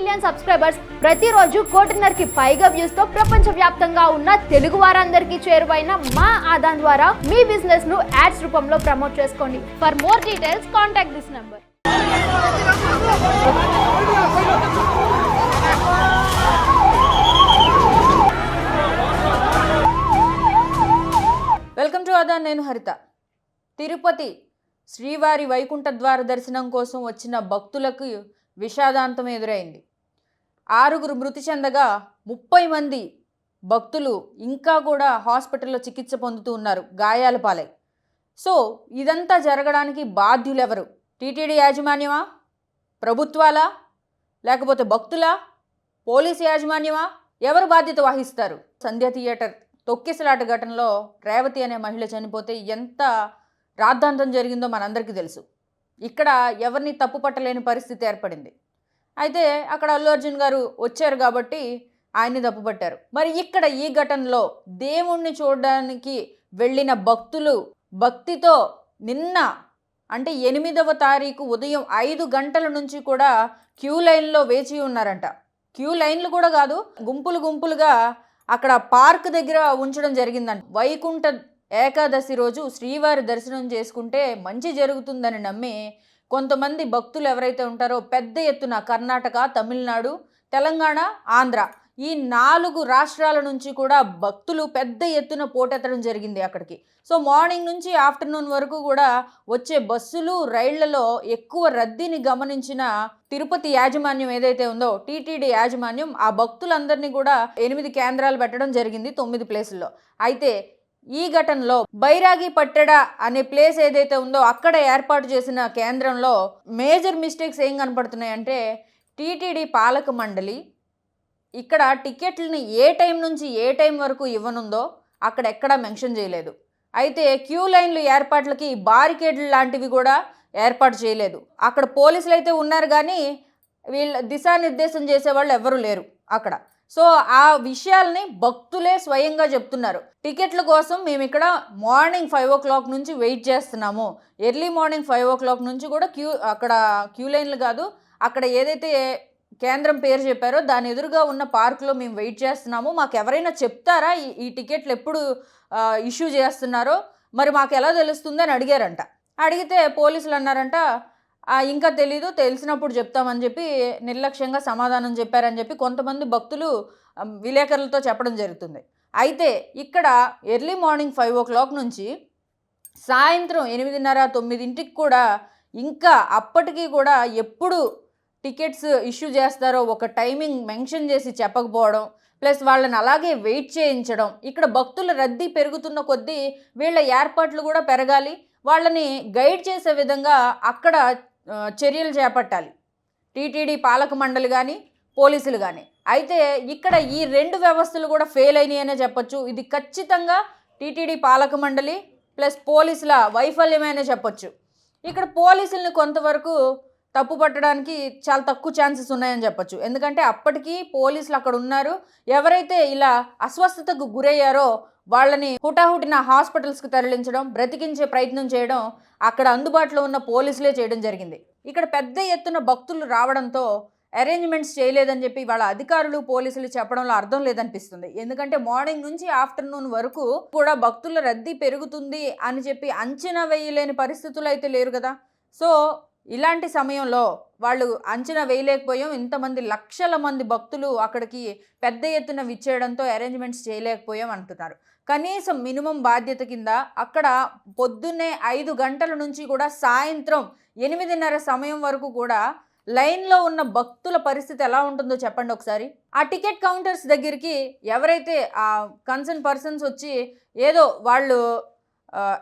Million subscribers ప్రతిరోజు కోటిన్నరకి పైగా వ్యూస్తో ప్రపంచ వ్యాప్తంగా ఉన్న తెలుగు వారందరికీ చేరువైన మా ఆదాన్ ద్వారా మీ బిజినెస్ను యాడ్స్ రూపంలో ప్రమోట్ చేసుకోండి. For more details contact this number welcome to Aadhan నేను హరిత. తిరుపతి శ్రీవారి వైకుంఠ ద్వార దర్శనం కోసం వచ్చిన భక్తులకు విషాదాంతం ఎదురైంది. ఆరుగురు మృతి చెందగా ముప్పై మంది భక్తులు ఇంకా కూడా హాస్పిటల్లో చికిత్స పొందుతూ ఉన్నారు గాయాల పాలై. సో ఇదంతా జరగడానికి బాధ్యులెవరు? టీటీడీ యాజమాన్యమా? ప్రభుత్వాలా? లేకపోతే భక్తులా? పోలీసు యాజమాన్యమా? ఎవరు బాధ్యత వహిస్తారు? సంధ్య థియేటర్ తొక్కిసలాట ఘటనలో రేవతి అనే మహిళ చనిపోతే ఎంత రాద్ధాంతం జరిగిందో మనందరికీ తెలుసు. ఇక్కడ ఎవరిని తప్పు పట్టలేని పరిస్థితి ఏర్పడింది. అయితే అక్కడ అల్లు అర్జున్ గారు వచ్చారు కాబట్టి ఆయన్ని తప్పుపట్టారు. మరి ఇక్కడ ఈ ఘటనలో దేవుణ్ణి చూడడానికి వెళ్ళిన భక్తులు భక్తితో నిన్న అంటే ఎనిమిదవ తారీఖు ఉదయం ఐదు గంటల నుంచి కూడా క్యూ లైన్లో వేచి ఉన్నారంట. క్యూ లైన్లు కూడా కాదు గుంపులు గుంపులుగా అక్కడ పార్క్ దగ్గర ఉంచడం జరిగిందంట. వైకుంఠ ఏకాదశి రోజు శ్రీవారి దర్శనం చేసుకుంటే మంచి జరుగుతుందని నమ్మి కొంతమంది భక్తులు ఎవరైతే ఉంటారో పెద్ద ఎత్తున కర్ణాటక తమిళనాడు తెలంగాణ ఆంధ్ర ఈ నాలుగు రాష్ట్రాల నుంచి కూడా భక్తులు పెద్ద ఎత్తున పోటెత్తడం జరిగింది అక్కడికి. సో మార్నింగ్ నుంచి ఆఫ్టర్నూన్ వరకు కూడా వచ్చే బస్సులు రైళ్ళలో ఎక్కువ రద్దీని గమనించిన తిరుపతి యాజమాన్యం ఏదైతే ఉందో టీటీడీ యాజమాన్యం ఆ భక్తులందరినీ కూడా ఎనిమిది కేంద్రాలు పెట్టడం జరిగింది తొమ్మిది ప్లేసుల్లో. అయితే ఈ ఘటనలో బైరాగి పట్టెడ అనే ప్లేస్ ఏదైతే ఉందో అక్కడ ఏర్పాటు చేసిన కేంద్రంలో మేజర్ మిస్టేక్స్ ఏం కనపడుతున్నాయంటే టీటీడీ పాలక మండలి ఇక్కడ టికెట్లని ఏ టైం నుంచి ఏ టైం వరకు ఇవ్వనుందో అక్కడ ఎక్కడా మెన్షన్ చేయలేదు. అయితే క్యూ లైన్లు ఏర్పాట్లకి బారికేడ్లు లాంటివి కూడా ఏర్పాటు చేయలేదు. అక్కడ పోలీసులు అయితే ఉన్నారు కానీ వీళ్ళ దిశానిర్దేశం చేసేవాళ్ళు ఎవరు లేరు అక్కడ. సో ఆ విషయాల్ని భక్తులే స్వయంగా చెప్తున్నారు. టికెట్ల కోసం మేము ఇక్కడ మార్నింగ్ ఫైవ్ ఓ క్లాక్ నుంచి వెయిట్ చేస్తున్నాము. Early morning five o'clock నుంచి కూడా క్యూ అక్కడ క్యూ లైన్లు కాదు అక్కడ ఏదైతే కేంద్రం పేరు చెప్పారో దాని ఎదురుగా ఉన్న పార్కులో మేము వెయిట్ చేస్తున్నాము. మాకు ఎవరైనా చెప్తారా ఈ టికెట్లు ఎప్పుడు ఇష్యూ చేస్తున్నారో? మరి మాకు ఎలా తెలుస్తుంది అని అడిగారంట. అడిగితే పోలీసులు అన్నారంట ఇంకా తెలీదు తెలిసినప్పుడు చెప్తామని చెప్పి నిర్లక్ష్యంగా సమాధానం చెప్పారని చెప్పి కొంతమంది భక్తులు విలేకరులతో చెప్పడం జరుగుతుంది. అయితే ఇక్కడ early morning five o'clock నుంచి సాయంత్రం ఎనిమిదిన్నర తొమ్మిదింటికి కూడా ఇంకా అప్పటికి కూడా ఎప్పుడు టికెట్స్ ఇష్యూ చేస్తారో ఒక టైమింగ్ మెన్షన్ చేసి చెప్పకపోవడం ప్లస్ వాళ్ళని అలాగే వెయిట్ చేయించడం ఇక్కడ భక్తుల రద్దీ పెరుగుతున్న కొద్దీ వీళ్ళ ఏర్పాట్లు కూడా పెరగాలి వాళ్ళని గైడ్ చేసే విధంగా అక్కడ చర్యలు చేపట్టాలి. టీటీడీ పాలక మండలి కానీ పోలీసులు కానీ అయితే ఇక్కడ ఈ రెండు వ్యవస్థలు కూడా ఫెయిల్ అయినాయనే చెప్పొచ్చు. ఇది ఖచ్చితంగా టీటీడీ పాలక మండలి ప్లస్ పోలీసుల వైఫల్యమైనా చెప్పొచ్చు. ఇక్కడ పోలీసుల్ని కొంతవరకు తప్పు పట్టడానికి చాలా తక్కువ ఛాన్సెస్ ఉన్నాయని చెప్పొచ్చు. ఎందుకంటే అప్పటికీ పోలీసులు అక్కడ ఉన్నారు. ఎవరైతే ఇలా అస్వస్థతకు గురయ్యారో వాళ్ళని హుటాహుటిన హాస్పిటల్స్కి తరలించడం బ్రతికించే ప్రయత్నం చేయడం అక్కడ అందుబాటులో ఉన్న పోలీసులే చేయడం జరిగింది. ఇక్కడ పెద్ద ఎత్తున భక్తులు రావడంతో అరేంజ్మెంట్స్ చేయలేదని చెప్పి వాళ్ళ అధికారులు పోలీసులు చెప్పడంలో అర్థం లేదనిపిస్తుంది. ఎందుకంటే మార్నింగ్ నుంచి ఆఫ్టర్నూన్ వరకు కూడా భక్తుల రద్దీ పెరుగుతుంది అని చెప్పి అంచనా వేయలేని పరిస్థితులు అయితే లేరు కదా. సో ఇలాంటి సమయంలో వాళ్ళు అంచనా వేయలేకపోయాం. ఇంతమంది లక్షల మంది భక్తులు అక్కడికి పెద్ద ఎత్తున విచ్చేయడంతో అరేంజ్మెంట్స్ చేయలేకపోయాం అంటున్నారు. కనీసం మినిమం బాధ్యత కింద అక్కడ పొద్దున్నే ఐదు గంటల నుంచి కూడా సాయంత్రం ఎనిమిదిన్నర సమయం వరకు కూడా లైన్లో ఉన్న భక్తుల పరిస్థితి ఎలా ఉంటుందో చెప్పండి ఒకసారి. ఆ టికెట్ కౌంటర్స్ దగ్గరికి ఎవరైతే ఆ కన్సర్న్ పర్సన్స్ వచ్చి ఏదో వాళ్ళు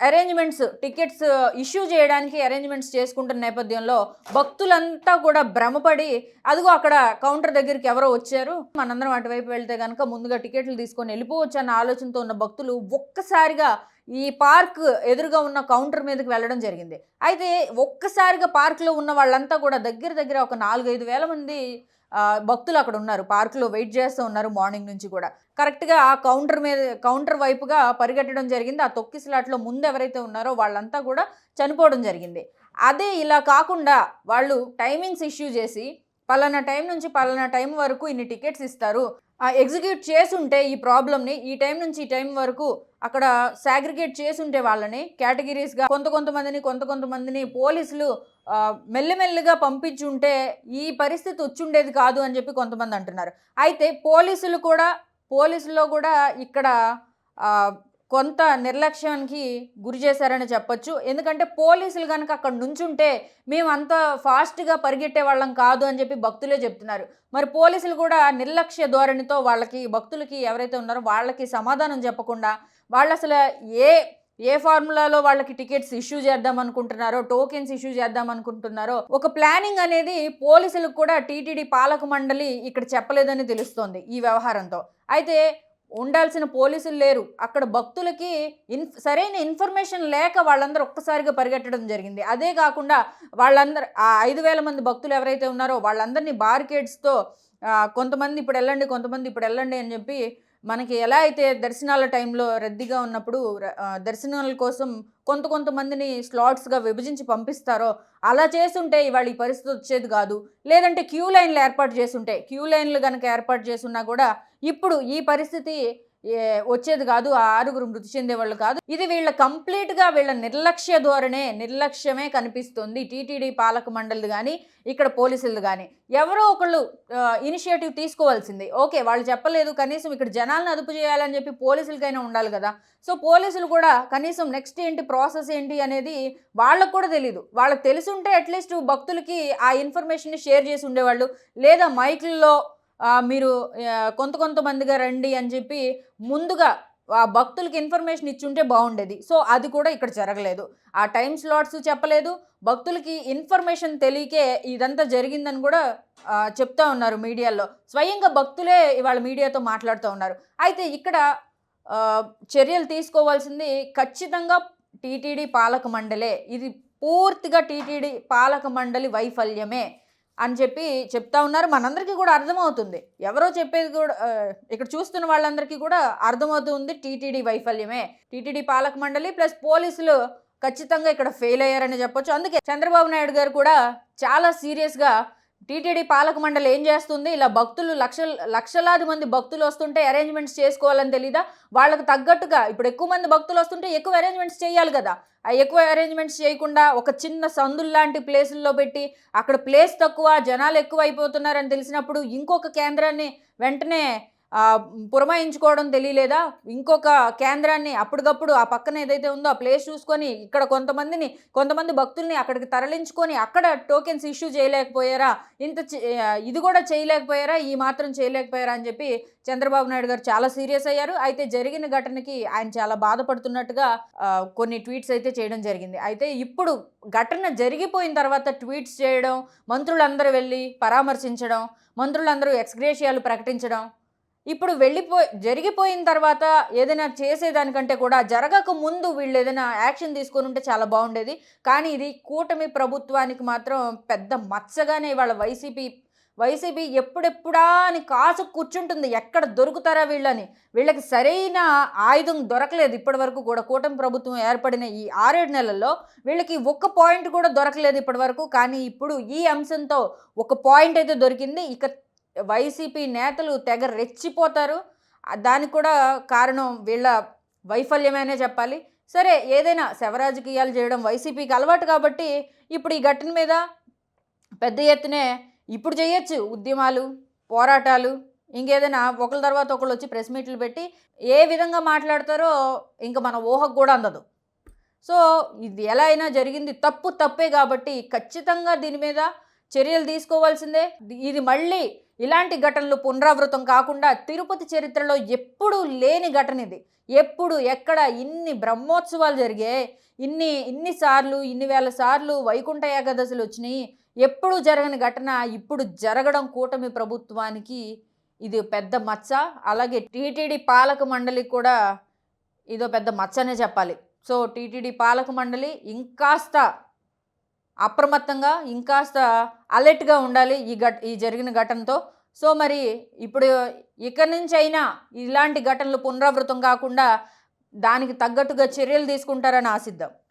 అరేంజ్మెంట్స్ టికెట్స్ ఇష్యూ చేయడానికి అరేంజ్మెంట్స్ చేసుకుంటున్న నేపథ్యంలో భక్తులంతా కూడా భ్రమపడి అదిగో అక్కడ కౌంటర్ దగ్గరికి ఎవరో వచ్చారు మనందరం అటువైపు వెళ్తే కనుక ముందుగా టికెట్లు తీసుకొని వెళ్ళిపోవచ్చు అన్న ఆలోచనతో ఉన్న భక్తులు ఒక్కసారిగా ఈ పార్క్ ఎదురుగా ఉన్న కౌంటర్ మీదకి వెళ్ళడం జరిగింది. అయితే ఒక్కసారిగా పార్క్లో ఉన్న వాళ్ళంతా కూడా దగ్గర దగ్గర ఒక నాలుగైదు వేల మంది భక్తులు అక్కడ ఉన్నారు. పార్కులో వెయిట్ చేస్తూ ఉన్నారు మార్నింగ్ నుంచి కూడా. కరెక్ట్గా ఆ కౌంటర్ మీద కౌంటర్ వైపుగా పరిగెట్టడం జరిగింది. ఆ తొక్కిసలాట్లో ముందు ఎవరైతే ఉన్నారో వాళ్ళంతా కూడా చనిపోవడం జరిగింది. అదే ఇలా కాకుండా వాళ్ళు టైమింగ్స్ ఇష్యూ చేసి పలానా టైం నుంచి పలానా టైం వరకు ఇన్ని టికెట్స్ ఇస్తారు. ఎగ్జిక్యూట్ చేసుంటే ఈ ప్రాబ్లమ్ని ఈ టైం నుంచి ఈ టైం వరకు అక్కడ సాగ్రిగేట్ చేసుంటే వాళ్ళని కేటగిరీస్గా కొంత కొంతమందిని కొంత కొంతమందిని పోలీసులు మెల్లిమెల్లిగా పంపించుంటే ఈ పరిస్థితి వచ్చుండేది కాదు అని చెప్పి కొంతమంది అంటున్నారు. అయితే పోలీసులు కూడా పోలీసులో కూడా ఇక్కడ కొంత నిర్లక్ష్యానికి గురి చేశారని చెప్పొచ్చు. ఎందుకంటే పోలీసులు కనుక అక్కడ నుంచుంటే మేము అంత ఫాస్ట్గా పరిగెట్టే వాళ్ళం కాదు అని చెప్పి భక్తులే చెప్తున్నారు. మరి పోలీసులు కూడా నిర్లక్ష్య ధోరణితో వాళ్ళకి భక్తులకి ఎవరైతే ఉన్నారో వాళ్ళకి సమాధానం చెప్పకుండా వాళ్ళు అసలు ఏ ఏ ఫార్ములాలో వాళ్ళకి టికెట్స్ ఇష్యూ చేద్దాం అనుకుంటున్నారో టోకెన్స్ ఇష్యూ చేద్దాం అనుకుంటున్నారో ఒక ప్లానింగ్ అనేది పోలీసులకు కూడా టీటీడీ పాలక మండలి ఇక్కడ చెప్పలేదని తెలుస్తోంది ఈ వ్యవహారంతో. అయితే ఉండాల్సిన పోలీసులు లేరు. అక్కడ భక్తులకి ఇన్ సరైన ఇన్ఫర్మేషన్ లేక వాళ్ళందరూ ఒక్కసారిగా పరిగెట్టడం జరిగింది. అదే కాకుండా వాళ్ళందరూ ఆ ఐదు వేల మంది భక్తులు ఎవరైతే ఉన్నారో వాళ్ళందరినీ బార్కేడ్స్తో కొంతమంది ఇప్పుడు వెళ్ళండి కొంతమంది ఇప్పుడు వెళ్ళండి అని చెప్పి మనకి ఎలా అయితే దర్శనాల టైంలో రద్దీగా ఉన్నప్పుడు దర్శనాల కోసం కొంత కొంతమందిని స్లాట్స్గా విభజించి పంపిస్తారో అలా చేస్తుంటే ఇవాళ ఈ పరిస్థితి వచ్చేది కాదు. లేదంటే క్యూ లైన్లు ఏర్పాటు చేసుంటే క్యూ లైన్లు కనుక ఏర్పాటు చేసున్నా కూడా ఇప్పుడు ఈ పరిస్థితి వచ్చేది కాదు ఆ ఆరుగురు మృతి చెందేవాళ్ళు కాదు. ఇది వీళ్ళ కంప్లీట్గా వీళ్ళ నిర్లక్ష్య ధోరణే నిర్లక్ష్యమే కనిపిస్తుంది. టీటీడీ పాలక మండలిది కానీ ఇక్కడ పోలీసులది కానీ ఎవరో ఒకళ్ళు ఇనిషియేటివ్ తీసుకోవాల్సింది. ఓకే వాళ్ళు చెప్పలేదు కనీసం ఇక్కడ జనాలను అదుపు చేయాలని చెప్పి పోలీసులకైనా ఉండాలి కదా. సో పోలీసులు కూడా కనీసం నెక్స్ట్ ఏంటి ప్రాసెస్ ఏంటి అనేది వాళ్ళకు కూడా తెలియదు వాళ్ళకి తెలిసి ఉంటే అట్లీస్ట్ భక్తులకి ఆ ఇన్ఫర్మేషన్ని షేర్ చేసి ఉండేవాళ్ళు. లేదా మైకుల్లో మీరు కొంత కొంతమందిగా రండి అని చెప్పి ముందుగా ఆ భక్తులకి ఇన్ఫర్మేషన్ ఇచ్చుంటే బాగుండేది. సో అది కూడా ఇక్కడ జరగలేదు. ఆ టైం స్లాట్స్ చెప్పలేదు. భక్తులకి ఇన్ఫర్మేషన్ తెలియకే ఇదంతా జరిగిందని కూడా చెప్తా ఉన్నారు మీడియాలో. స్వయంగా భక్తులే ఇవాళ మీడియాతో మాట్లాడుతూ ఉన్నారు. అయితే ఇక్కడ చర్యలు తీసుకోవాల్సింది ఖచ్చితంగా టీటీడీ పాలక మండలే. ఇది పూర్తిగా టీటీడీ పాలక మండలి వైఫల్యమే. అని చెప్పి చెప్తా ఉన్నారు. మనందరికీ కూడా అర్థమవుతుంది. ఎవరో చెప్పేది కూడా ఇక్కడ చూస్తున్న వాళ్ళందరికీ కూడా అర్థమవుతుంది టీటీడీ వైఫల్యమే. టీటీడీ పాలక మండలి ప్లస్ పోలీసులు ఖచ్చితంగా ఇక్కడ ఫెయిల్ అయ్యారని చెప్పొచ్చు. అందుకే చంద్రబాబు నాయుడు గారు కూడా చాలా సీరియస్గా టీటీడీ పాలక మండలి ఏం చేస్తుంది? ఇలా భక్తులు లక్ష లక్షలాది మంది భక్తులు వస్తుంటే అరేంజ్మెంట్స్ చేసుకోవాలని తెలీదా? వాళ్ళకి తగ్గట్టుగా ఇప్పుడు ఎక్కువ మంది భక్తులు వస్తుంటే ఎక్కువ అరేంజ్మెంట్స్ చేయాలి కదా. ఆ ఎక్కువ అరేంజ్మెంట్స్ చేయకుండా ఒక చిన్న సందులు లాంటి ప్లేసుల్లో పెట్టి అక్కడ ప్లేస్ తక్కువ జనాలు ఎక్కువ అయిపోతున్నారని తెలిసినప్పుడు ఇంకొక కేంద్రాన్ని వెంటనే పురమాయించుకోవడం తెలియలేదా? ఇంకొక కేంద్రాన్ని అప్పటికప్పుడు ఆ పక్కన ఏదైతే ఉందో ఆ ప్లేస్ చూసుకొని ఇక్కడ కొంతమందిని కొంతమంది భక్తుల్ని అక్కడికి తరలించుకొని అక్కడ టోకెన్స్ ఇష్యూ చేయలేకపోయారా? ఇంత చే- ఇది కూడా చేయలేకపోయారా? ఈ మాత్రం చేయలేకపోయారా? అని చెప్పి చంద్రబాబు నాయుడు గారు చాలా సీరియస్ అయ్యారు. అయితే జరిగిన ఘటనకి ఆయన చాలా బాధపడుతున్నట్టుగా కొన్ని ట్వీట్స్ అయితే చేయడం జరిగింది. అయితే ఇప్పుడు ఘటన జరిగిపోయిన తర్వాత ట్వీట్స్ చేయడం మంత్రులందరూ వెళ్ళి పరామర్శించడం మంత్రులందరూ ఎక్స్గ్రేషియాలు ప్రకటించడం ఇప్పుడు వెళ్ళిపోయి జరిగిపోయిన తర్వాత ఏదైనా చేసేదానికంటే కూడా జరగక ముందు వీళ్ళు ఏదైనా యాక్షన్ తీసుకొని ఉంటే చాలా బాగుండేది. కానీ ఇది కూటమి ప్రభుత్వానికి మాత్రం పెద్ద మచ్చగానే ఇవాళ వైసీపీ వైసీపీ ఎప్పుడెప్పుడా అని కాసు కూర్చుంటుంది. ఎక్కడ దొరుకుతారా వీళ్ళని? వీళ్ళకి సరైన ఆయుధం దొరకలేదు ఇప్పటి వరకు కూడా. కూటమి ప్రభుత్వం ఏర్పడిన ఈ ఆరేడు నెలల్లో వీళ్ళకి ఒక్క పాయింట్ కూడా దొరకలేదు ఇప్పటి వరకు. కానీ ఇప్పుడు ఈ అంశంతో ఒక పాయింట్ అయితే దొరికింది. ఇక వైసీపీ నేతలు తెగ రెచ్చిపోతారు. దానికి కూడా కారణం వీళ్ళ వైఫల్యమేనే చెప్పాలి. సరే ఏదైనా శవరాజకీయాలు చేయడం వైసీపీకి అలవాటు కాబట్టి ఇప్పుడు ఈ ఘటన మీద పెద్ద ఎత్తునే ఇప్పుడు చేయొచ్చు ఉద్యమాలు పోరాటాలు ఇంకేదైనా ఒకళ్ళ తర్వాత ఒకళ్ళు వచ్చి ప్రెస్ మీట్లు పెట్టి ఏ విధంగా మాట్లాడతారో ఇంకా మన ఊహకు కూడా అందదు. సో ఇది ఎలా అయినా జరిగింది తప్పు తప్పే కాబట్టి ఖచ్చితంగా దీని మీద చర్యలు తీసుకోవాల్సిందే. ఇది మళ్ళీ ఇలాంటి ఘటనలు పునరావృతం కాకుండా తిరుపతి చరిత్రలో ఎప్పుడూ లేని ఘటన ఇది. ఎప్పుడు ఎక్కడ ఇన్ని బ్రహ్మోత్సవాలు జరిగాయి ఇన్ని ఇన్నిసార్లు ఇన్ని వేల సార్లు వైకుంఠ ఏకాదశులు వచ్చినాయి. ఎప్పుడు జరగని ఘటన ఇప్పుడు జరగడం కూటమి ప్రభుత్వానికి ఇది పెద్ద మచ్చ. అలాగే టీటీడీ పాలక మండలికి కూడా ఇదో పెద్ద మచ్చనే చెప్పాలి. సో టీటీడీ పాలక మండలి ఇంకాస్త అప్రమత్తంగా ఇంకాస్త అలర్ట్గా ఉండాలి ఈ ఘట ఈ జరిగిన ఘటనతో. సో మరి ఇప్పుడు ఇక నుంచి అయినా ఇలాంటి ఘటనలు పునరావృతం కాకుండా దానికి తగ్గట్టుగా చర్యలు తీసుకుంటారని ఆశిద్దాం.